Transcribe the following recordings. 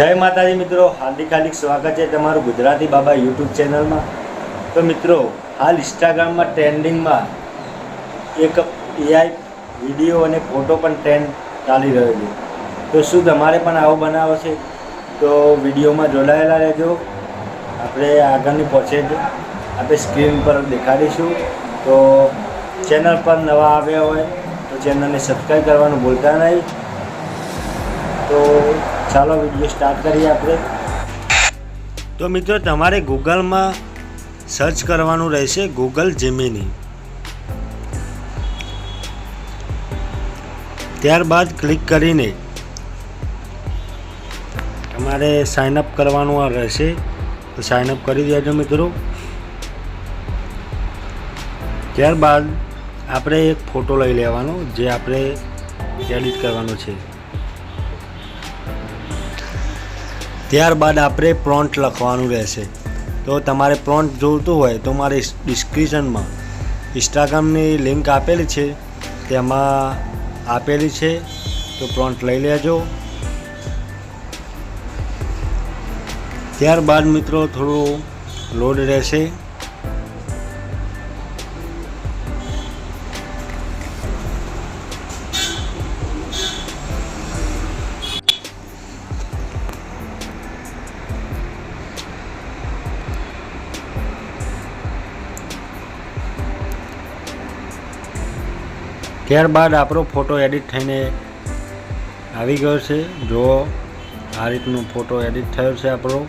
જય માતાજી મિત્રો, હાર્દિક હાર્દિક સ્વાગત છે તમારું ગુજરાતી બાબા યુટ્યુબ ચેનલમાં. તો મિત્રો, હાલ ઇન્સ્ટાગ્રામમાં ટ્રેન્ડિંગમાં એક એઆઈ વીડિયો અને ફોટો પણ ટ્રેન્ડ ચાલી રહ્યો છે. તો શું તમારે પણ આવો બનાવો છે તો વિડીયોમાં જોડાયેલા રહેજો. આપણે આગળની પ્રોસેસ આપણે સ્ક્રીન પર દેખાડીશું. તો ચેનલ પર નવા આવ્યા હોય તો ચેનલને સબસ્ક્રાઈબ કરવાનું ભૂલતા નહીં. તો ચાલો વીડિયો સ્ટાર્ટ કરીએ આપણે. તો મિત્રો, તમારે ગૂગલમાં સર્ચ કરવાનું રહેશે ગૂગલ જેમિની ત્યારબાદ ક્લિક કરીને તમારે સાઇન અપ કરવાનું આ રહેશે. તો સાઇન અપ કરી દેજો મિત્રો. ત્યારબાદ આપણે એક ફોટો લઈ લેવાનો, જે આપણે એડિટ કરવાનો છે. ત્યારબાદ આપણે પ્રોન્ટ લખવાનું રહેશે. તો તમારે પ્રોન્ટ જોઈતું હોય તો મારે ડિસ્ક્રિપ્શનમાં ઇન્સ્ટાગ્રામની લિંક આપેલી છે. તેમાં આપેલી છે. તો પ્રોન્ટ લઈ લેજો. ત્યારબાદ મિત્રો થોડો લોડ રહેશે. ત્યારબાદ આપણો ફોટો એડિટ થઈને આવી ગયો છે. જો આ રીતનો ફોટો એડિટ થયો છે આપણો.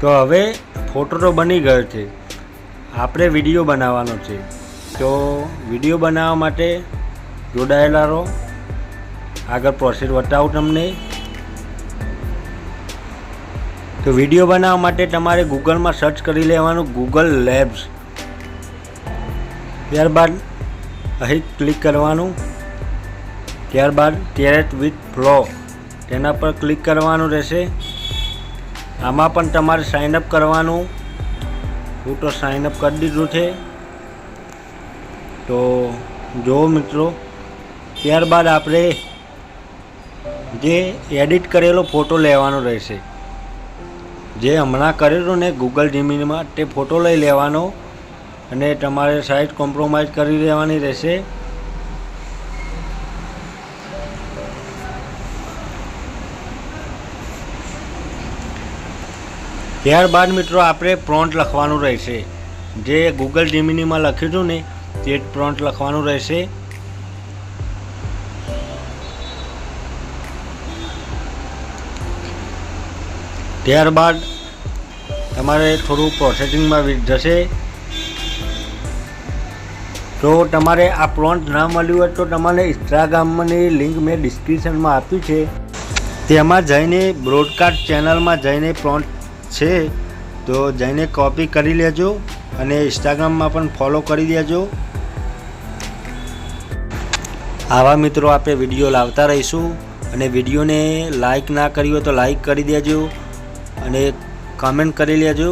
તો હવે ફોટો તો બની ગયો છે. આપણે વીડિયો બનાવવાનો છે. તો વીડિયો બનાવવા માટે જોડાયેલા રહો. આગળ પ્રોસેસ બતાવું તમને. તો વીડિયો બનાવવા માટે તમારે ગૂગલમાં સર્ચ કરી લેવાનું. ગૂગલ લેબ્સ ત્યારબાદ અહીં ક્લિક કરવાનું. ત્યારબાદ ટેરેટ વિથ ફ્લો તેના પર ક્લિક કરવાનું રહેશે. આમાં પણ તમારે સાઇનઅપ કરવાનું. હું તો સાઇન અપ કરી દીધું છે. તો જો મિત્રો, ત્યારબાદ આપણે જે એડિટ કરેલો ફોટો લેવાનો રહેશે. જે હમણાં કરેલો ને ગૂગલ જીમીનમાં તે ફોટો લઈ લેવાનો. અને તમારે સાઈઝ કોમ્પ્રોમાઇઝ કરી દેવાની રહેશે. ત્યારબાદ મિત્રો આપણે પ્રોન્ટ લખવાનું રહેશે. જે ગૂગલ જીમિનીમાં લખ્યું હતું ને, તે જ પ્રોન્ટ લખવાનું રહેશે. ત્યારબાદ તમારે થોડું પ્રોસેસિંગમાં જશે. તો તમારે આ પ્લોન્ટ ના મળ્યું હોય તો તમારે ઇન્સ્ટાગ્રામની લિંક મેં ડિસ્ક્રિપ્શનમાં આપ્યું છે. તેમાં જઈને બ્રોડકાસ્ટ ચેનલમાં જઈને પ્લોન્ટ છે, તો જઈને કોપી કરી લેજો અને ઇન્સ્ટાગ્રામમાં પણ ફોલો કરી દેજો. આવા મિત્રો આપણે વીડિયો લાવતા રહીશું અને વિડીયોને લાઈક ના કરી હોય તો લાઈક કરી દેજો અને કમેન્ટ કરી લેજો.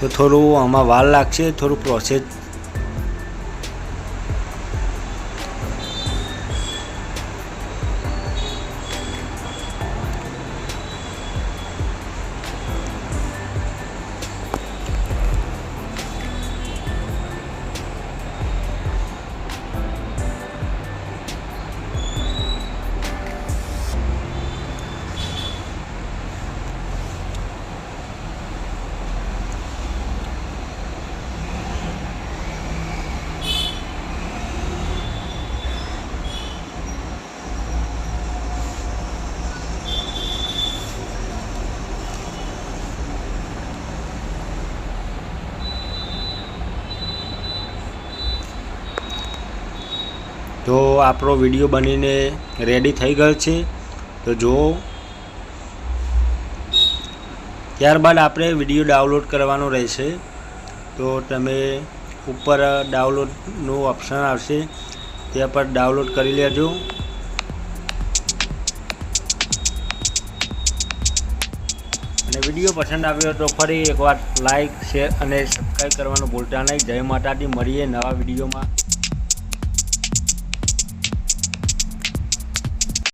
તો થોડું આમાં વાર લાગશે થોડું પ્રોસેસ તો આપણો વીડિયો બનીને રેડી થઈ ગયો છે. તો જુઓ. ત્યારબાદ આપણે વીડિયો ડાઉનલોડ કરવાનો રહેશે. તો તમે ઉપર ડાઉનલોડનું ઓપ્શન આવશે. ત્યાં પર ડાઉનલોડ કરી લેજો. અને વીડિયો પસંદ આવ્યો તો ફરી એકવાર લાઈક શેર અને સબસ્ક્રાઈબ કરવાનું ભૂલતા નહીં. જય માતાજી. મળીએ નવા વિડીયોમાં.